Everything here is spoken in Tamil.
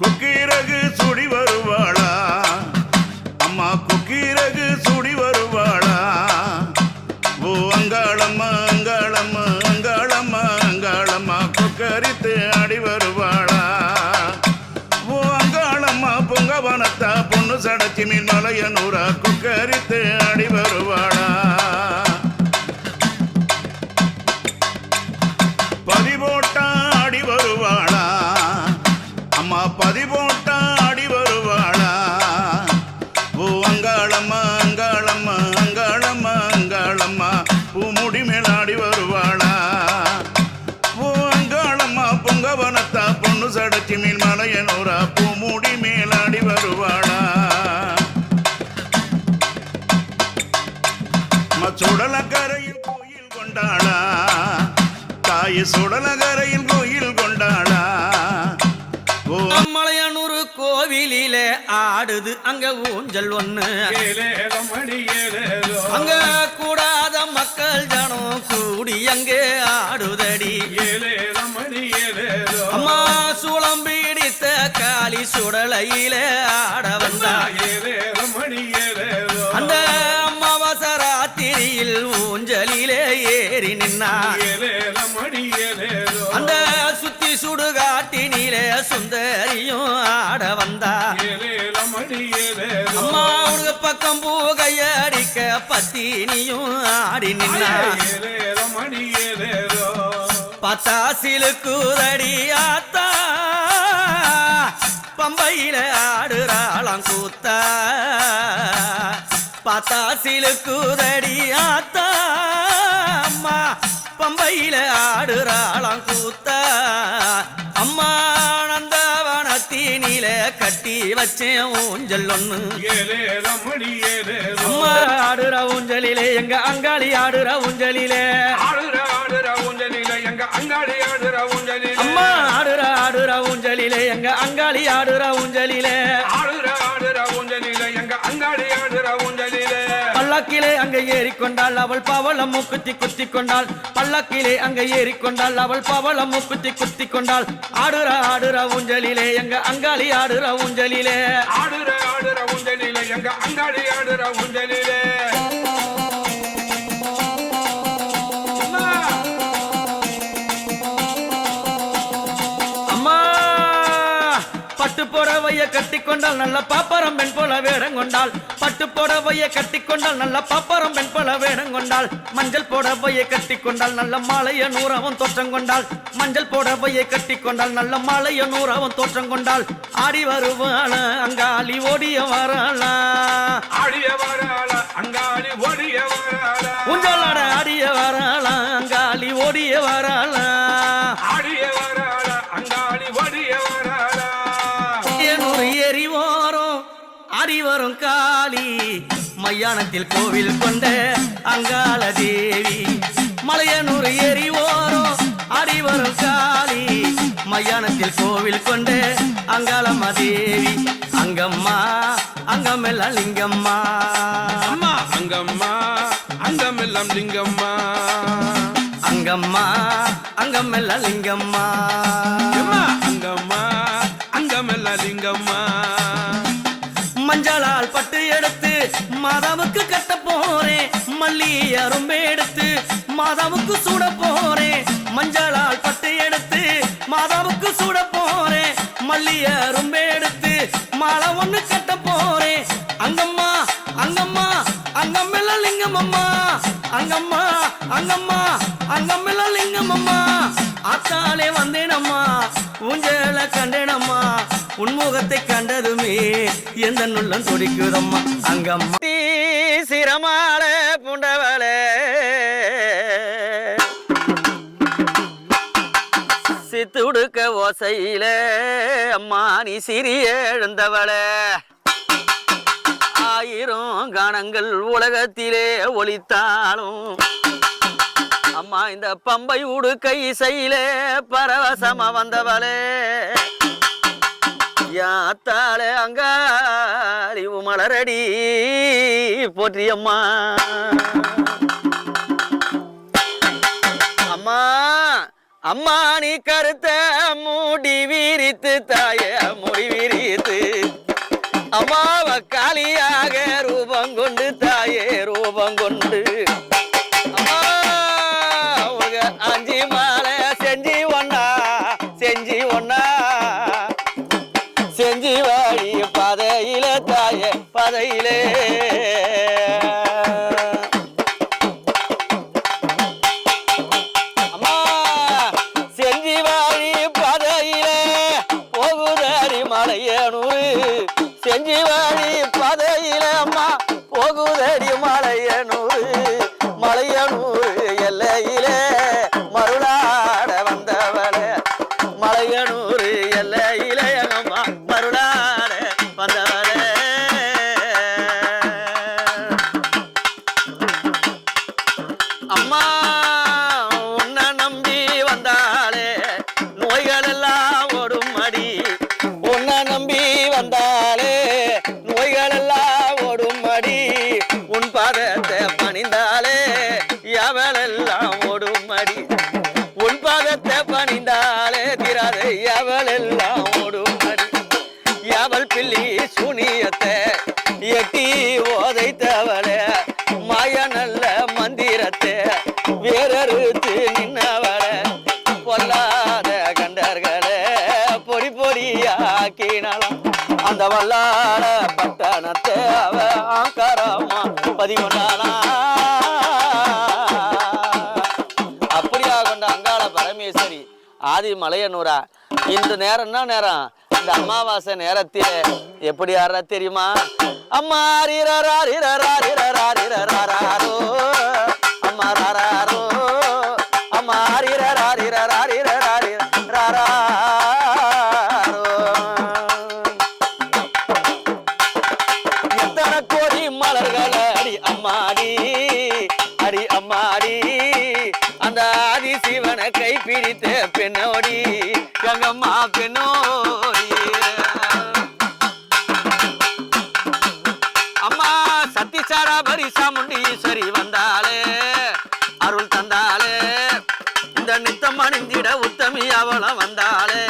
குக்கீரகு சுடி வருவாளா? அம்மா குக்கீரகு சுடி வருவாளா? ஓ அங்காளம்மா அங்காளம்மா அங்காளம்மா அங்காளம்மா கொக்கரித்து அடி வருவாளா? ஓ அங்காளம்மா பொங்கவனத்தா பொண்ணு சடச்சி மீன் மலையனூரா கொக்கரித்து அடி வருவாள்? பதிபோட்டா அடி வருவாளா? ஓ அங்காளம்மா அங்காளம்மா அங்காளம்மா அங்காளம்மா பூ முடி மேலாடி வருவாளா? ஓ அங்காளம்மா பொங்கவனத்தா பொண்ணு சடச்சி மீன் மலையனூரா பூ முடி மேலாடி வருவாளா? அம்மா சுடலக்கரையில் கோயில் கொண்டாளா? தாய் சுடல கோவிலில ஆடுது அங்க ஊஞ்சல் ஒண்ணு. அங்க கூடாத மக்கள் ஜனம் கூடி அங்கே ஆடுதடி. அம்மா சூளம் பீடித்த காளி சுடலையில ஆட வந்தா. அந்த அம்மாவாச ராத்திரியில் ஊஞ்சலிலே ஏறி நின்னா. அந்த சுத்தி சுடுகா சுந்தரியும் ஆட வந்தா. அம்மா உனக்கு பக்கம் பூகையடிக்க பத்தினியும் ஆடி நின்னா. ஏலேலமணி ஏலேலோ பத்தா சிலுக்குதடி ஆத்தா. பம்பையில ஆடுறாளாம் கூத்தா. பத்தா சிலுக்குதடி ஆத்தா. அம்மா பம்பையில ஆடுறாளாம் கூத்தா. அம்மா கட்டி வச்சேன் ஊஞ்சல் ஒண்ணு. அம்மா ஆடுற ஊஞ்சலிலே எங்க அங்காளி ஆடுற ஊஞ்சலிலே. ஆடுற ஆடுற ஊஞ்சலில எங்க அங்காடி ஆடுற ஊஞ்சலில. அம்மா ஆடுற ஆடுற ஊஞ்சலிலே எங்க அங்காளி ஆடுற ஊஞ்சலிலே. பல்லக்கிலே அங்க ஏறிக்கொண்டாள். அவள் பவளம் மூக்குத்தி குத்தி கொண்டாள். பல்லக்கிலே அங்க ஏறிக்கொண்டாள். அவள் பவளம் மூக்குத்தி குத்தி கொண்டாள். ஆடுற ஆடுற ஊஞ்சலிலே எங்க அங்காளி ஆடுற ஊஞ்சலிலே. ஆடுற ஆடுற ஊஞ்சலிலே எங்க அங்காளி ஆடுற ஊஞ்சலிலே. பட்டு புடவைய கட்டி கொண்டால் நல்ல பாப்பரம் பெண் போல வேடம் கொண்டாள். பட்டு புடவைய கட்டி கொண்டால் நல்ல பாப்பரம் பெண் போல வேடம் கொண்டாள். மஞ்சள் புடவையை கட்டி கொண்டால் நல்ல மாலைய நூறவன் தோற்றம் கொண்டாள். மஞ்சள் புடவையை கட்டி கொண்டால் நல்ல மாலைய நூறவன் தோற்றம் கொண்டாள். ஆடி வருவாள அங்காளி ஓடிய வராளா. ஆடிய வராள அங்காடி ஓடிய வராள. ஊஞ்சலாட ஆடிய வராளா அங்காளி ஓடிய வராளா. வரும் காளி மையானத்தில் கோவில் கொண்ட அங்காள தேவி. மலையனூர் ஏறி ஓரம் ஆடி வரும் காளி மையானத்தில் கோவில் கொண்ட அங்காளம்மா தேவி. அங்கம்மா அங்கமெல்லாம் லிங்கம்மா. அம்மா அங்கம்மா அங்கமெல்லாம் லிங்கம்மா. அங்கம்மா அங்கமெல்லாம் லிங்கம்மா. மாதாவுக்கு கட்ட போறேன். மல்லி அரும்பு எடுத்து மாதாவுக்கு சூட போறேன். மஞ்சளால் பட்டு எடுத்து மாதாவுக்கு சூட போறேன். மல்லி அரும்பு எடுத்து மாலை ஒண்ணு கட்ட போறேன். அங்கம்மா அங்கம்மா அங்கமெல்லாம் லிங்கம் அம்மா அங்கம்மா அங்கம்மா அங்கமெல்லாம் லிங்கம் அம்மா ஆத்தாலே வந்தேனம்மா ஊஞ்சல கண்டேனம்மா. உன்முகத்தை கண்டதுமே எந்த நுள்ளம் துடிக்குதம்மா அங்கம்மா. சிரமால புண்டவளே. சித்துடுக்க ஓசையில அம்மா நீ சிறிய எழுந்தவளே. ஆயிரம் கணங்கள் உலகத்திலே ஒளித்தாலும் அம்மா இந்த பம்பை உடுக்கை இசையிலே பரவசமா வந்தவளே. யாத்தாலே அங்காளி மலரடி போற்றியம்மா. அம்மா அம்மா நீ கருத்த மூடி விரித்து தாய முடி விரித்து. அம்மாவ காலியாக ரூபம் கொண்டு தாயே ரூபம் கொண்டு. அம்மா உன்னை நம்பி வந்தாலே நோய்கள் எல்லாம் ஓடும் அடி உன்னை நம்பி வந்தாலே நோய்கள் எல்லாம் ஓடும் அடி உன் பாதத்தை வல்லாட பட்டணத்தை அவ ஆங்காரமா பதிகொண்டானா அப்படியா கொண்ட அங்காள பரமேஸ்வரி. ஆதி மலையனூரா. இந்த நேரம்னா நேரம்? இந்த அமாவாசை நேரத்தில் எப்படி ஆடுறா தெரியுமா? அம்மா ரீரரா ரீரரா மலர்கள் அடி அம்மாடி அடி அம்மாடி. அந்த ஆதி சிவனை கை பிடித்த பெண்ணோடி கங்கம்மா பெண்ணோடி. அம்மா சத்திசாரா பரிசா முண்டீஸ்வரி வந்தாளே அருள் தந்தாளே. இந்த நித்தம் அணிந்திட உத்தமி அவளம் வந்தாளே.